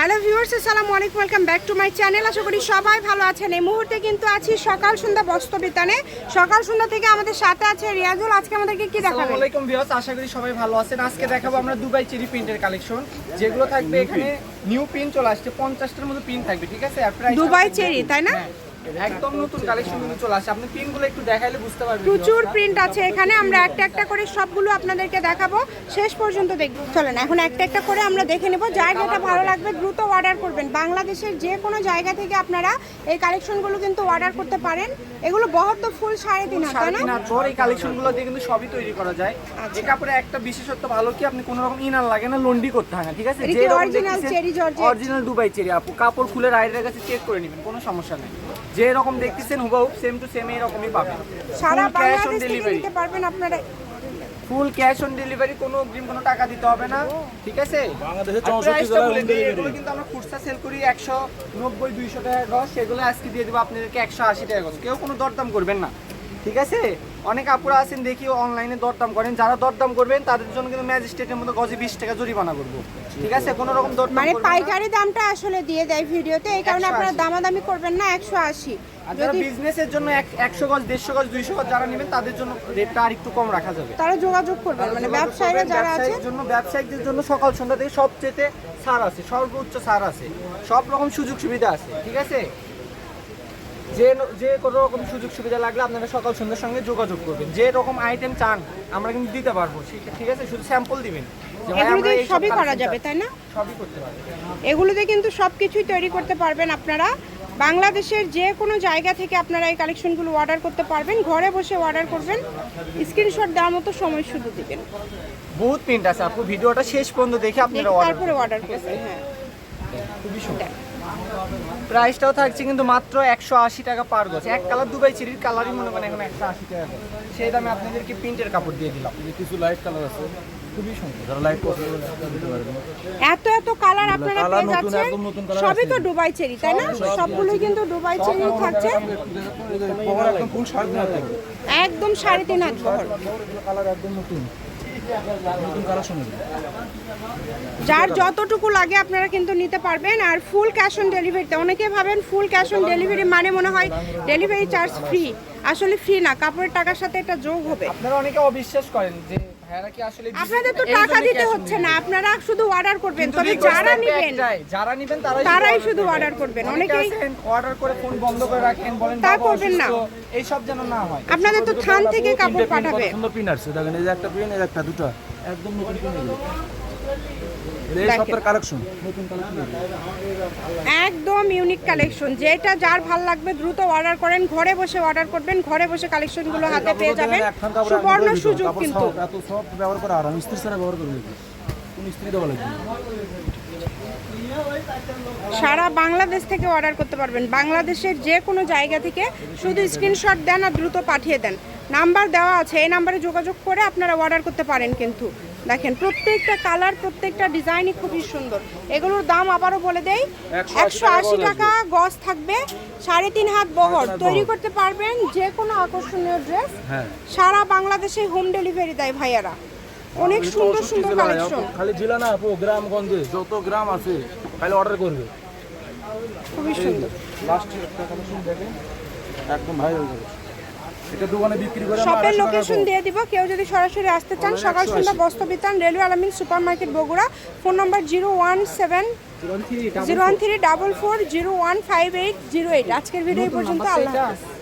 Hello viewers আসসালামু আলাইকুম welcome back to my channel. আশা করি সবাই ভালো আছেন। এই মুহূর্তে কিন্তু আছি সকাল সন্ধ্যা বস্তবিতানে সকাল সন্ধ্যা থেকে আমাদের সাথে আছে রিয়াজুল। আজকে আমাদেরকে কি দেখাবে আসসালামু আলাইকুম ভিউয়ার্স আশা করি সবাই ভালো আছেন। আজকে দেখাবো আমরা দুবাই চেরি প্রিন্টের কালেকশন। যেগুলো থাকবে এখানে নিউ প্রিন্ট চলে আসছে। পঞ্চাশটার মতো প্রিন্ট থাকবে ঠিক আছে? আর প্রাইস দুবাই চেরি, তাই না? একদম নতুন কালেকশন কিন্তু চলে আসছে আপনি প্রিন্টগুলো একটু দেখাইলে বুঝতে পারবেন প্রচুর প্রিন্ট আছে এখানে আমরা একটা একটা করে সবগুলো আপনাদেরকে দেখাবো। শেষ পর্যন্ত দেখব। চলেন এখন একটা একটা করে আমরা দেখে নেব। যার যেটা ভালো লাগবে দ্রুত অর্ডার করবেন। বাংলাদেশের যে কোনো জায়গা থেকে আপনারা এই কালেকশনগুলো কিন্তু অর্ডার করতে পারেন। এগুলো বহর তো ফুল সাড়ে তিন হাত তাই না? ভর এই কালেকশনগুলো দিয়ে কিন্তু সবই তৈরি করা যায়। আচ্ছা। এই কাপড়ে একটা বিশেষত্ব ভালো কি আপনি কোনো রকম ইনার লাগে না লন্ডি করতে হয় না ঠিক আছে? কি original cherry georgette? Original Dubai cherry আপু কাপড় খুলে রাইডারের কাছে চেক করে নেবেন কোনো সমস্যা নেই। যে রকম দেখতেছেন হুবহু সেম টু সেম এরকমই পাবেন। সারা বাংলাদেশ থেকে নিতে পারবেন আপনারা। ফুল ক্যাশ অন ডেলিভারি কোনো অগ্রিম কোনো টাকা দিতে হবে না ঠিক আছে? বাংলাদেশে 64 price টা জেলায় এগুলো কিন্তু আমরা খুচরা সেল করি একশো নব্বই দুইশো টাকা গজ সেগুলো আজকে দিয়ে দেবো আপনাদেরকে একশো আশি টাকা গজ কেউ কোনো দরদাম করবেন না। ঠিক আছে? অনেক আপুরা আছেন দেখি অনলাইনে দরদাম করেন। যারা দরদাম করবেন তাদের জন্য কিন্তু ম্যাজিস্ট্রেটের মতো গজে বিশ টাকা জরিমানা করব। ঠিক আছে? কোনো রকম দরদাম মানে পাইকারি দামটা আসলে দিয়ে দেয় ভিডিওতে। এই কারণে 180 আপনারা দামাদামি করবেন না একশো আশি। আর যারা বিজনেসের জন্য এক- একশো গজ দেড়শো গজ দুইশো গজ যারা নেবেন তাদের জন্য রেটটা আর একটু কম রাখা যাবে। তারা যোগাযোগ করবেন মানে ব্যবসায়ীরা যারা আছে জন্য ব্যবসায়িকদের জন্য সকাল সন্ধ্যা থেকে সবচেয়ে ছাড় আছে সর্বোচ্চ ছাড় আছে। সব রকম সুযোগ সুবিধা আছে। ঠিক আছে? যে যে কোনো রকম সুযোগ সুবিধা লাগলে আপনারা সকাল সন্ধ্যার সঙ্গে যোগাযোগ করবেন। যে রকম আইটেম চান আমরা কিন্তু দিতে পারব। ঠিক- আছে? শুধু স্যাম্পল দিবেন। এগুলো দিয়ে সবই করা যাবে তাই না? সবই করতে পারবেন এগুলোতে কিন্তু সব কিছুই তৈরি করতে পারবেন আপনারা। বাংলাদেশের যে কোনো জায়গা থেকে আপনারা এই কালেকশনগুলো অর্ডার করতে পারবেন। ঘরে বসে অর্ডার করবেন। স্ক্রিনশট দেওয়ার মতো সময় শুধু দিবেন। বহুত প্রিন্ট আছে আপু। ভিডিওটা শেষ পর্যন্ত দেখে আপনারা অর্ডার তারপরে অর্ডার করবেন হ্যাঁ। খুবই সুন্দর। প্রাইসটাও থাকছে কিন্তু মাত্র একশো আশি টাকা পার গজ। এক কালার দুবাই চিরির কালারই মনে করেন এখন একশো আশি টাকা সেই দামে আপনাদেরকে প্রিন্টের কাপড় দিয়ে দিলাম। যে কিছু লাইট কালার আছে খুবই সুন্দর। যারা লাইট পছন্দ করে তারা দিতে পারবেন। এত এত কালার আপনারা পেয়ে যাচ্ছেন। একদম সবই তো। দুবাই চেরি তাই না? সবগুলোই কিন্তু দুবাই চেরি থাকছে। একদম ফুল সাড়ে তিন হাত বহর কালার একদম নতুন। যার যতটুকু লাগে আপনারা কিন্তু নিতে পারবেন আর ফুল ক্যাশ অন ডেলিভারিতে অনেকে ভাবেন ফুল ক্যাশ অন ডেলিভারি মানে মনে হয় ডেলিভারি চার্জ ফ্রি আসলে ফ্রি না, কাপড়ের টাকার সাথে এটা যোগ হবে। আপনারা অনেকে অবিশ্বাস করেন যে আপনাদের তো টাকা দিতে হচ্ছে না আপনারা শুধু অর্ডার করবেন তবে যারা নেবেন যারা নেবেন তারাই তারাই শুধু অর্ডার করবেন। অনেকেই- অর্ডার করে ফোন বন্ধ করে রাখেন বলেন তা করবেন না। এই সব যেন না হয় আপনাদের তো থান থেকে কাপড় পাঠাবে সুন্দর পিন দেখেন এই যে একটা পিন এই একটা দুটো একদম নতুন পিন এগুলো এই দেখেন। সপ্তাহের কালেকশন নতুন কালেকশন একদম ইউনিক কালেকশন যেটা যার ভালো লাগবে দ্রুত অর্ডার করেন। ঘরে বসে অর্ডার করবেন। ঘরে বসে কালেকশনগুলো হাতে পেয়ে যাবেন। সুবর্ণ সুযোগ কিন্তু। এত সব ব্যবহার করা আরাম স্ত্রী ছাড়া ব্যবহার করবে কোন স্ত্রী দেওয়া লাগবে সারা বাংলাদেশ থেকে অর্ডার করতে পারবেন। বাংলাদেশের যে কোনো জায়গা থেকে শুধু স্ক্রিনশট দেন আর দ্রুত পাঠিয়ে দেন। নাম্বার দেওয়া আছে। এই নাম্বারে যোগাযোগ করে আপনারা অর্ডার করতে পারেন কিন্তু। দেখেন প্রত্যেকটা কালার প্রত্যেকটা ডিজাইনই খুবই সুন্দর। এগুলোর দাম আবারও বলে দেই একশো আশি টাকা গজ থাকবে সাড়ে তিন হাত বহর। তৈরি করতে পারবেন যে কোনো আকর্ষণীয় ড্রেস। হ্যাঁ। সারা বাংলাদেশে হোম ডেলিভারি দেয় ভাইয়ারা। অনেক সুন্দর সুন্দর কালেকশন খালি জেলা না আপু গ্রামগঞ্জে যত গ্রাম আছে খালি অর্ডার করবে। খুবই সুন্দর। লাস্টের একটা কালেকশন দেখেন একদম ভাই হয়ে যাবে এটা দোকানে বিক্রি করে শপের লোকেশন দিয়ে দিব। কেউ যদি সরাসরি আসতে চান Sakal Sandhya Bastra Bitan railway Alamin super market Bogura. Phone number zero one seven zero one three double four. Zero one five eight zero eight. আজকের ভিডিও পর্যন্ত আল্লাহ হাফেজ।